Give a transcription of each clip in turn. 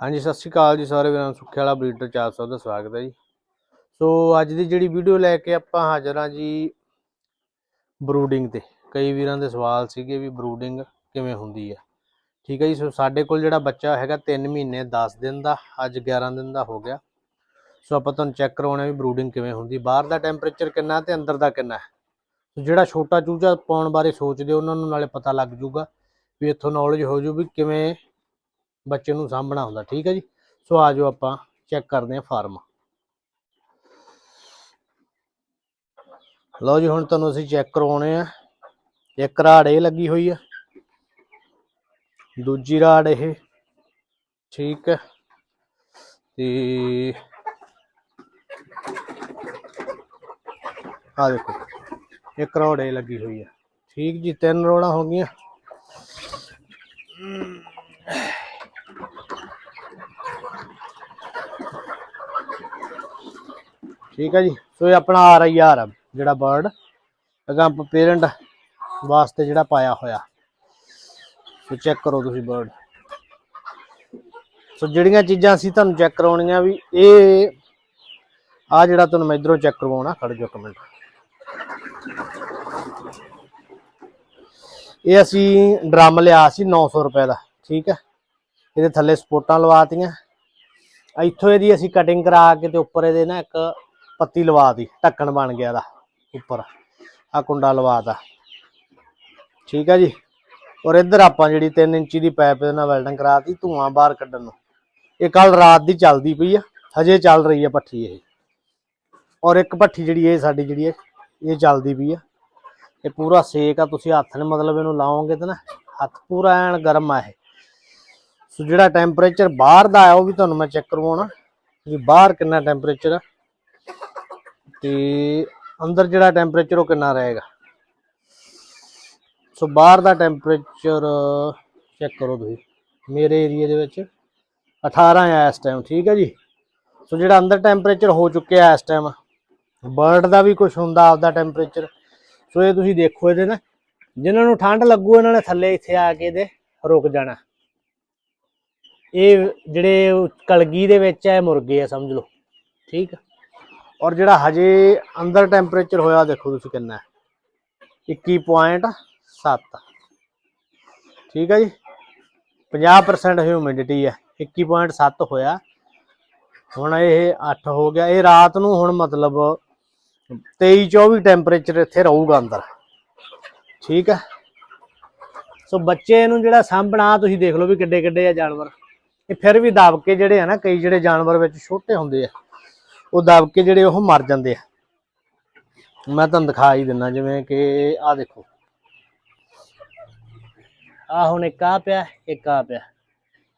ਹਾਂਜੀ, ਸਤਿ ਸ਼੍ਰੀ ਅਕਾਲ ਜੀ ਸਾਰੇ ਵੀਰਾਂ ਨੂੰ। ਸੁੱਖੇ ਵਾਲਾ ਬਰੀਡਰ 400 ਦਾ ਸਵਾਗਤ ਹੈ ਜੀ। ਸੋ ਅੱਜ ਦੀ ਜਿਹੜੀ ਵੀਡੀਓ ਲੈ ਕੇ ਆਪਾਂ ਹਾਜ਼ਰ ਹਾਂ ਜੀ ਬਰੂਡਿੰਗ ਤੇ। ਕਈ ਵੀਰਾਂ ਦੇ ਸਵਾਲ ਸੀਗੇ ਵੀ ਬਰੂਡਿੰਗ ਕਿਵੇਂ ਹੁੰਦੀ ਹੈ ਠੀਕ ਹੈ ਜੀ, ਸੋ ਸਾਡੇ ਕੋਲ ਜਿਹੜਾ ਬੱਚਾ ਹੈਗਾ 3 ਮਹੀਨੇ 10 ਦਿਨ ਦਾ, ਅੱਜ 11 ਦਿਨ ਦਾ ਹੋ ਗਿਆ। ਸੋ ਆਪਾਂ ਤੁਹਾਨੂੰ ਚੈੱਕ ਕਰਵਾਉਣਾ ਵੀ ਬਰੂਡਿੰਗ ਕਿਵੇਂ ਹੁੰਦੀ। ਬਾਹਰ ਦਾ ਟੈਂਪਰੇਚਰ ਕਿੰਨਾ ਤੇ ਅੰਦਰ ਦਾ ਕਿੰਨਾ ਸੋ ਜਿਹੜਾ ਛੋਟਾ ਚੂਚਾ ਪਾਉਣ ਬਾਰੇ ਸੋਚਦੇ ਉਹਨਾਂ ਨੂੰ ਨਾਲੇ ਪਤਾ ਲੱਗ ਜੂਗਾ ਵੀ ਇੱਥੋਂ ਨੌਲੇਜ ਹੋ ਜੂ ਵੀ ਕਿਵੇਂ ਬੱਚੇ ਨੂੰ ਸਾਂਭਣਾ ਹੁੰਦਾ, ਠੀਕ ਹੈ ਜੀ? ਸੋ ਆ ਜਾਓ ਆਪਾਂ ਚੈੱਕ ਕਰਦੇ ਹਾਂ ਫਾਰਮ ਲਓ ਜੀ, ਹੁਣ ਤੁਹਾਨੂੰ ਅਸੀਂ ਚੈੱਕ ਕਰਵਾਉਣੇ ਆ। ਇੱਕ ਰਾੜ ਇਹ ਲੱਗੀ ਹੋਈ ਆ, ਦੂਜੀ ਰਾੜ ਇਹ, ਠੀਕ ਹੈ। ਤੇ ਆ ਦੇਖੋ, ਇੱਕ ਰੋੜ ਇਹ ਲੱਗੀ ਹੋਈ ਹੈ ਠੀਕ ਜੀ, ਤਿੰਨ ਰੋੜਾਂ ਹੋ ਗਈਆਂ। ਠੀਕ ਹੈ ਜੀ? ਸੋ ਇਹ ਆਪਣਾ ਆਰ ਆਈ ਆਰ ਜਿਹੜਾ ਬਰਡ ਅਗਾ ਪੇਰੈਂਟ ਵਾਸਤੇ ਜਿਹੜਾ ਪਾਇਆ ਹੋਇਆ। ਸੋ ਚੈੱਕ ਕਰੋ ਤੁਸੀਂ ਬਰਡ ਸੋ ਜਿਹੜੀਆਂ ਚੀਜ਼ਾਂ ਅਸੀਂ ਤੁਹਾਨੂੰ ਚੈੱਕ ਕਰਾਉਣੀਆਂ ਵੀ, ਇਹ ਆ ਜਿਹੜਾ ਤੁਹਾਨੂੰ ਮੈਂ ਇਧਰੋਂ ਚੈੱਕ ਕਰਵਾਉਣਾ, ਖੜ ਜਾਓ ਕਮੈਂਟ ਇਹ ਅਸੀਂ ਡਰਮ ਲਿਆ ਸੀ 900 ਰੁਪਏ ਦਾ, ਠੀਕ ਹੈ ਇਹਦੇ ਥੱਲੇ ਸਪੋਰਟਾਂ ਲਵਾਤੀਆਂ ਇੱਥੋਂ ਇਹਦੀ ਅਸੀਂ ਕਟਿੰਗ ਕਰਾ ਕੇ ਤੇ ਉੱਪਰ ਇਹਦੇ ਨਾ ਇੱਕ ਪੱਤੀ ਲਵਾ ਦੀ, ਢੱਕਣ ਬਣ ਗਿਆ ਦਾ ਉੱਪਰ। ਆ ਕੁੰਡਾ ਲਵਾਤਾ ਠੀਕ ਹੈ ਜੀ। ਔਰ ਇੱਧਰ ਆਪਾਂ ਜਿਹੜੀ 3 ਇੰਚੀ ਦੀ ਪਾਈਪ ਦੇ ਨਾਲ ਵੈਲਡਿੰਗ ਕਰਾਤੀ, ਧੂਆਂ ਬਾਹਰ ਕੱਢਣ ਨੂੰ। ਇਹ ਕੱਲ ਰਾਤ ਦੀ ਚੱਲਦੀ ਪਈ ਆ, ਹਜੇ ਚੱਲ ਰਹੀ ਆ ਭੱਠੀ ਇਹ। ਔਰ ਇੱਕ ਭੱਠੀ ਜਿਹੜੀ ਇਹ ਸਾਡੀ ਜਿਹੜੀ ਹੈ, ਇਹ ਚੱਲਦੀ ਪਈ ਆ। ਇਹ ਪੂਰਾ ਸੇਕ ਆ, ਤੁਸੀਂ ਹੱਥ ਨੇ ਮਤਲਬ ਇਹਨੂੰ ਲਾਓਗੇ ਤਾਂ ਨਾ, ਹੱਥ ਪੂਰਾ ਐਨ ਗਰਮ ਆ ਇਹ। ਸੋ ਜਿਹੜਾ ਟੈਂਪਰੇਚਰ ਬਾਹਰ ਦਾ ਆ, ਉਹ ਵੀ ਤੁਹਾਨੂੰ ਮੈਂ ਚੈੱਕ ਕਰਵਾਉਣਾ। ਵੀ ਬਾਹਰ ਕਿੰਨਾ ਟੈਂਪਰੇਚਰ ਆ ਤੇ ਅੰਦਰ ਜਿਹੜਾ ਟੈਂਪਰੇਚਰ ਉਹ ਕਿੰਨਾ ਰਹੇਗਾ? ਸੋ ਬਾਹਰ ਦਾ ਟੈਂਪਰੇਚਰ ਚੈੱਕ ਕਰੋ ਤੁਸੀਂ, ਮੇਰੇ ਏਰੀਆ ਦੇ ਵਿੱਚ 18 ਆ ਇਸ ਟਾਈਮ ਠੀਕ ਹੈ ਜੀ? ਸੋ ਜਿਹੜਾ ਅੰਦਰ ਟੈਂਪਰੇਚਰ ਹੋ ਚੁੱਕਿਆ ਇਸ ਟਾਈਮ ਬਰਡ ਦਾ ਵੀ ਕੁਝ ਹੁੰਦਾ ਆਪਦਾ ਟੈਂਪਰੇਚਰ ਸੋ ਇਹ ਤੁਸੀਂ ਦੇਖੋ ਇਹਦੇ ਨਾ, ਜਿਨ੍ਹਾਂ ਨੂੰ ਠੰਡ ਲੱਗੂ ਇਹਨਾਂ ਨੇ ਥੱਲੇ ਇੱਥੇ ਆ ਕੇ ਇਹਦੇ ਰੁਕ ਜਾਣਾ। ਇਹ ਜਿਹੜੇ ਕਲਗੀ ਦੇ ਵਿੱਚ ਹੈ, ਮੁਰਗੇ ਆ, ਸਮਝ ਲਓ, ਠੀਕ ਆ? ਔਰ ਜਿਹੜਾ ਹਜੇ ਅੰਦਰ ਟੈਂਪਰੇਚਰ ਹੋਇਆ, ਦੇਖੋ ਤੁਸੀਂ ਕਿੰਨਾ ਹੈ। 21.7 ਠੀਕ ਹੈ ਜੀ? 50% ਹਿਊਮਿਡਿਟੀ ਹੈ। 21.7 ਹੋਇਆ। ਹੁਣ ਇਹ 8 ਹੋ ਗਿਆ। ਇਹ ਰਾਤ ਨੂੰ ਹੁਣ ਮਤਲਬ 23 24 ਟੈਂਪਰੇਚਰ ਇੱਥੇ ਰਹੂਗਾ ਅੰਦਰ। ਠੀਕ ਹੈ? ਸੋ ਬੱਚੇ ਨੂੰ ਜਿਹੜਾ ਸਾਂਭਣਾ, ਤੁਸੀਂ ਦੇਖ ਲਓ ਵੀ ਕਿੱਡੇ ਕਿੱਡੇ ਆ ਜਾਨਵਰ। ਇਹ ਫਿਰ ਵੀ ਦਬ ਕੇ ਜਿਹੜੇ ਆ ਨਾ, ਕਈ ਜਿਹੜੇ ਜਾਨਵਰ ਵਿੱਚ ਛੋਟੇ ਹੁੰਦੇ ਆ। ਉਹ ਦਬ ਕੇ ਜਿਹੜੇ ਉਹ ਮਰ ਜਾਂਦੇ ਆ। ਮੈਂ ਤੁਹਾਨੂੰ ਦਿਖਾ ਹੀ ਦਿੰਦਾ ਜਿਵੇਂ ਕਿ ਆਹ ਦੇਖੋ। ਆਹ ਹੁਣ ਇੱਕ ਆ ਪਿਆ, ਇੱਕ ਆ ਪਿਆ।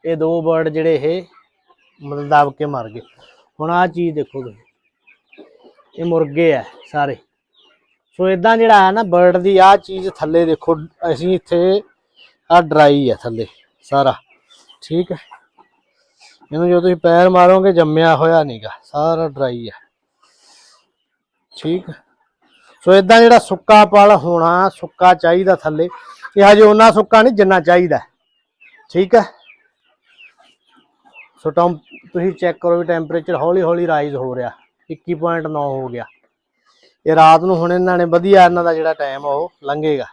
ਇਹ ਦੋ ਬਰਡ ਜਿਹੜੇ ਇਹ ਮਤਲਬ ਦਬ ਕੇ ਮਰ ਗਏ। ਹੁਣ ਆਹ ਚੀਜ਼ ਦੇਖੋ ਤੁਸੀਂ। ਇਹ ਮੁਰਗੇ ਆ ਸਾਰੇ। ਸੋ ਇਦਾਂ ਜਿਹੜਾ ਹੈ ਨਾ, ਬਰਡ ਦੀ ਆਹ ਚੀਜ਼ ਥੱਲੇ ਦੇਖੋ, ਅਸੀਂ ਇੱਥੇ ਆ ਡਰਾਈ ਆ ਥੱਲੇ ਸਾਰਾ। ਠੀਕ ਹੈ ਇਹਨੂੰ ਜਦੋਂ ਤੁਸੀਂ ਪੈਰ ਮਾਰੋਗੇ ਜੰਮਿਆ ਹੋਇਆ ਨਹੀਂਗਾ ਸਾਰਾ ਡਰਾਈ ਆ। ਠੀਕ? ਸੋ ਇਦਾਂ ਜਿਹੜਾ ਸੁੱਕਾ ਪਲ ਹੋਣਾ, ਸੁੱਕਾ ਚਾਹੀਦਾ ਥੱਲੇ, ਇਹ ਹਜੇ ਉਹਨਾਂ ਸੁੱਕਾ ਨਹੀਂ ਜਿੰਨਾ ਚਾਹੀਦਾ। ਠੀਕ ਹੈ? ਸੋ ਟਮ, ਤੁਸੀਂ ਚੈੱਕ ਕਰੋ ਵੀ ਟੈਂਪਰੇਚਰ ਹੌਲੀ ਹੌਲੀ ਰਾਈਜ਼ ਹੋ ਰਿਹਾ। 21.9 ਹੋ ਗਿਆ। ਇਹ ਰਾਤ ਨੂੰ ਹੁਣ ਇਹਨਾਂ ਨੇ ਵਧੀਆ ਇਹਨਾਂ ਦਾ ਜਿਹੜਾ ਟਾਈਮ ਉਹ ਲੰਘੇਗਾ।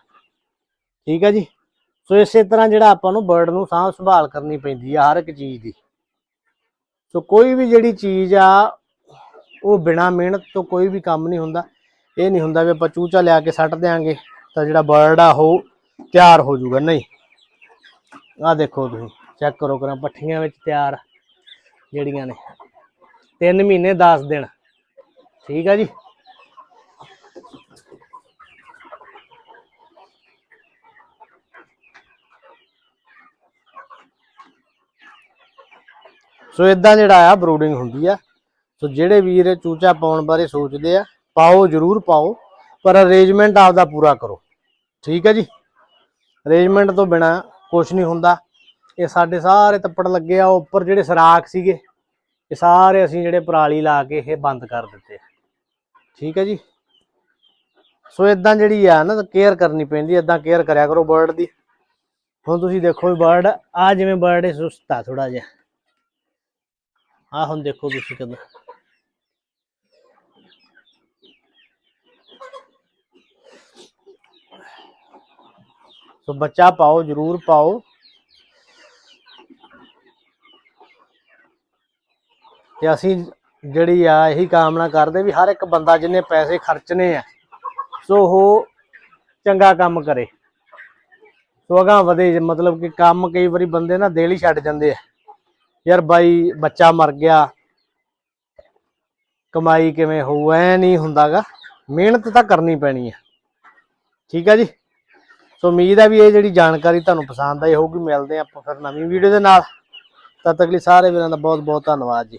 ਠੀਕ ਹੈ ਜੀ? ਸੋ ਇਸੇ ਤਰ੍ਹਾਂ ਜਿਹੜਾ ਆਪਾਂ ਨੂੰ ਬਰਡ ਨੂੰ ਸਾਂਭ ਸੰਭਾਲ ਕਰਨੀ ਪੈਂਦੀ ਆ ਹਰ ਇੱਕ ਚੀਜ਼ ਦੀ। ਸੋ ਕੋਈ ਵੀ ਜਿਹੜੀ ਚੀਜ਼ ਆ, ਉਹ ਬਿਨਾ ਮਿਹਨਤ ਤੋਂ ਕੋਈ ਵੀ ਕੰਮ ਨਹੀਂ ਹੁੰਦਾ। ਇਹ ਨਹੀਂ ਹੁੰਦਾ ਵੀ ਆਪਾਂ ਚੂਚਾ ਲਿਆ ਕੇ ਸੱਟ ਦੇਾਂਗੇ ਤਾਂ ਜਿਹੜਾ ਬਰਡ ਆ ਉਹ ਤਿਆਰ ਹੋ ਜਾਊਗਾ। ਨਹੀਂ। ਆਹ ਦੇਖੋ ਤੁਸੀਂ ਚੈੱਕ ਕਰੋ ਕਰਾਂ, ਪੱਠੀਆਂ ਵਿੱਚ ਤਿਆਰ ਜਿਹੜੀਆਂ ਨੇ। 3 ਮਹੀਨੇ 10 ਦਿਨ। ਠੀਕ ਆ ਜੀ? ਸੋ ਇਦਾਂ ਜਿਹੜਾ ਆ ਬਰੂਡਿੰਗ ਹੁੰਦੀ ਆ। ਸੋ ਜਿਹੜੇ ਵੀਰ ਚੂਚਾ ਪਾਉਣ ਬਾਰੇ ਸੋਚਦੇ ਆ, ਪਾਓ, ਜ਼ਰੂਰ ਪਾਓ, ਪਰ ਅਰੇਂਜਮੈਂਟ ਆਪਦਾ ਪੂਰਾ ਕਰੋ। ਠੀਕ ਹੈ ਜੀ? ਅਰੇਂਜਮੈਂਟ ਤੋਂ ਬਿਨਾ ਕੁਝ ਨਹੀਂ ਹੁੰਦਾ। ਇਹ ਸਾਡੇ ਸਾਰੇ ਤੱਪੜ ਲੱਗੇ ਆ ਉੱਪਰ ਜਿਹੜੇ ਸਰਾਖ ਸੀਗੇ, ਇਹ ਸਾਰੇ ਅਸੀਂ ਜਿਹੜੇ ਪਰਾਲੀ ਲਾ ਕੇ ਇਹ ਬੰਦ ਕਰ ਦਿੱਤੇ ਆ। ਠੀਕ ਹੈ ਜੀ? ਸੋ ਇਦਾਂ ਜਿਹੜੀ ਆ ਨਾ ਕੇਅਰ ਕਰਨੀ ਪੈਂਦੀ ਇਦਾਂ ਕੇਅਰ ਕਰਿਆ ਕਰੋ ਬਰਡ ਦੀ। ਹੁਣ ਤੁਸੀਂ ਦੇਖੋ ਬਰਡ ਆ ਜਿਵੇਂ ਬਰਡ ਸੁਸਤ ਆ ਥੋੜਾ ਜਿਹਾ। ਆ ਹੁਣ ਦੇਖੋ ਤੁਸੀਂ ਕਦੋਂ। ਸੋ ਬੱਚਾ ਪਾਓ, ਜਰੂਰ ਪਾਓ। ਤੇ ਅਸੀਂ ਜਿਹੜੀ ਆ, ਇਹੀ ਕਾਮਨਾ ਕਰਦੇ ਵੀ ਹਰ ਇੱਕ ਬੰਦਾ ਜਿਹਨੇ ਪੈਸੇ ਖਰਚਨੇ ਆ, ਸੋ ਉਹ ਚੰਗਾ ਕੰਮ ਕਰੇ। ਸੋ ਅਗਾਂਹ ਵਧੇ, ਮਤਲਬ ਕਿ ਕੰਮ ਕਈ ਵਾਰੀ ਬੰਦੇ ਨਾ ਦਿਲ ਹੀ ਛੱਡ ਜਾਂਦੇ ਆ। ਯਾਰ ਬਾਈ ਬੱਚਾ ਮਰ ਗਿਆ। ਕਮਾਈ ਕਿਵੇਂ ਹੋਊ, ਐ ਨਹੀਂ ਹੁੰਦਾਗਾ। ਮਿਹਨਤ ਤਾਂ ਕਰਨੀ ਪੈਣੀ ਹੈ ਠੀਕ ਹੈ ਜੀ? ਸੋ ਉਮੀਦ ਹੈ ਵੀ ਇਹ ਜਿਹੜੀ ਜਾਣਕਾਰੀ ਤੁਹਾਨੂੰ ਪਸੰਦ ਆਈ ਹੋਊਗੀ, ਮਿਲਦੇ ਹਾਂ ਆਪਾਂ ਫਿਰ ਨਵੀਂ ਵੀਡੀਓ ਦੇ ਨਾਲ। ਤਦ ਤੱਕ ਲਈ ਸਾਰੇ ਵੀਰਾਂ ਦਾ ਬਹੁਤ ਬਹੁਤ ਧੰਨਵਾਦ ਜੀ।